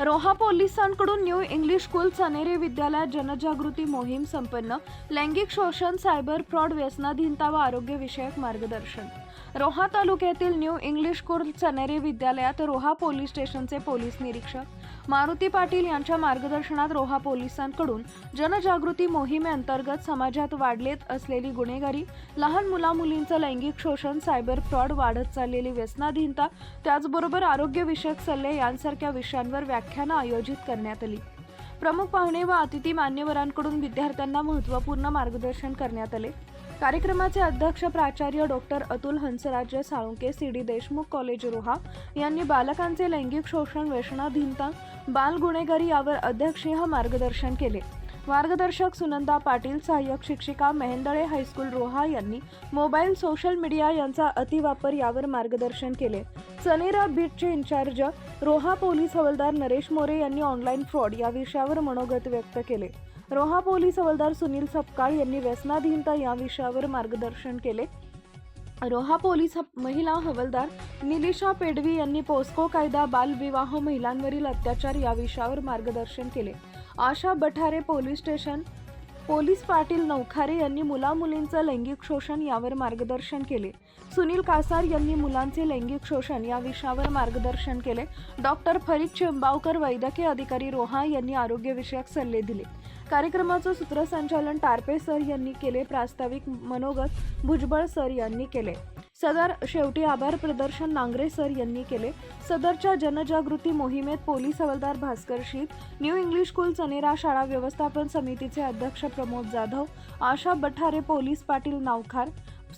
रोहा पोलिसांकडून new English school चनेरे विद्यालयात जनजागृती मोहीम संपन्न लैंगिक शोषण सायबर फ्रॉड व्यसनाधीनता व आरोग्यविषयक मार्गदर्शन. रोहा तालुक्यातील न्यू इंग्लिश स्कूल चनेरे विद्यालयात रोहा पोलीस स्टेशनचे पोलीस निरीक्षक. मारुती पाटील यांच्या मार्गदर्शनात रोहा पोलिसांकडून जनजागृती मोहिमेअंतर्गत समाजात वाढलेत असलेली गुन्हेगारी लहान मुलामुलींचं लैंगिक शोषण सायबर फ्रॉड वाढत चाललेली व्यसनाधीनता त्याचबरोबर आरोग्यविषयक सल्ले यांसारख्या विषयांवर व्याख्या व्याख्यानं आयोजित करण्यात आली. प्रमुख पाहुणे व अतिथी मान्यवरांकडून विद्यार्थ्यांना महत्त्वपूर्ण मार्गदर्शन करण्यात आले. कार्यक्रमाचे अध्यक्ष प्राचार्य doctor Atul Hansraj Salunke C. D. Deshmukh college Roha यांनी बालकांचे लैंगिक शोषण व्यसनाधीनता बाल गुन्हेगारी यावर अध्यक्षीय मार्गदर्शन केले. मार्गदर्शक सुनंदा पाटील सहाय्यक शिक्षिका मेहेंदळे हायस्कूल रोहा यांनी मोबाईल सोशल मीडिया यांचा अतिवापर यावर मार्गदर्शन केले. सनेरा बीटचे इन्चार्ज रोहा पोलीस हवालदार नरेश मोरे यांनी ऑनलाईन फ्रॉड या विषयावर मनोगत व्यक्त केले. रोहा पोलीस हवालदार सुनील सपकाळ यांनी व्यसनाधीनता या विषयावर मार्गदर्शन केले. रोहा पोलीस महिला हवालदार निलिशा पेडवी यांनी पोस्को कायदा बालविवाह महिलांवरील अत्याचार या विषयावर मार्गदर्शन केले. Asha Bathare police station. Police Patil Naukhare यांनी मुलामुलींचं लैंगिक शोषण यावर मार्गदर्शन केले. सुनील कासार यांनी मुलांचे लैंगिक शोषण या विषयावर मार्गदर्शन केले. डॉक्टर फरीद चेंबावकर वैद्यकीय अधिकारी रोहा यांनी आरोग्यविषयक सल्ले दिले. कार्यक्रमाचं सूत्रसंचालन टारपे सर यांनी केले प्रास्ताविक मनोगत भुजबळ सर यांनी केले. सदर शेवटी आभार प्रदर्शन नांगरे सर यांनी केले. सदरच्या जनजागृती मोहिमेत पोलीस हवालदार Bhaskar Sheet new English school Chanera शाळा व्यवस्थापन समितीचे अध्यक्ष Pramod Jadhav Asha Bathare police Patil Navkhar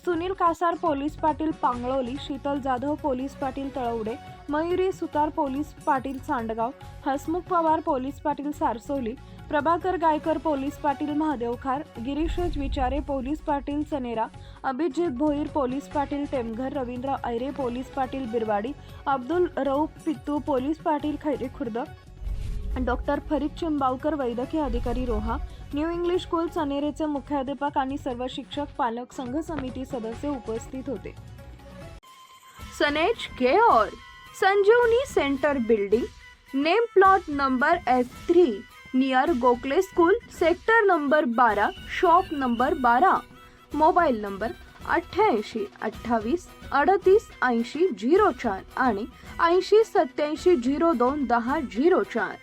Sunil Kasar police Patil Pangloli Sheetal Jadhav police Patil Talwade Mayuri Sutar police Patil Sandgaon Hasmukh Pawar police Patil Sarsoli Prabhakar Gaikar police Patil Mahadevkhar Girish Vichare police Patil Sanera Abhijit Bhoir police Patil Temghar Ravindra Aire police Patil Birwadi Abdul Rauf Pittu police Patil Khaire Khurd doctor Farid Chimbavkar वैद्यकीय अधिकारी रोहा न्यू इंग्लिश स्कूल चनेरेचे मुख्याध्यापक आणि सर्व शिक्षक पालक संघ समिती सदस्य उपस्थित होते. सनेज care Sanjivani centre building name plot number S three near Gokhale school sector number बारा शॉप नंबर बारा मोबाईल नंबर अठ्ठ्याऐंशी अठ्ठावीस अडतीस ऐंशी झिरो चार आणि ऐंशी सत्याऐंशी झिरो दोन दहा झिरो चार.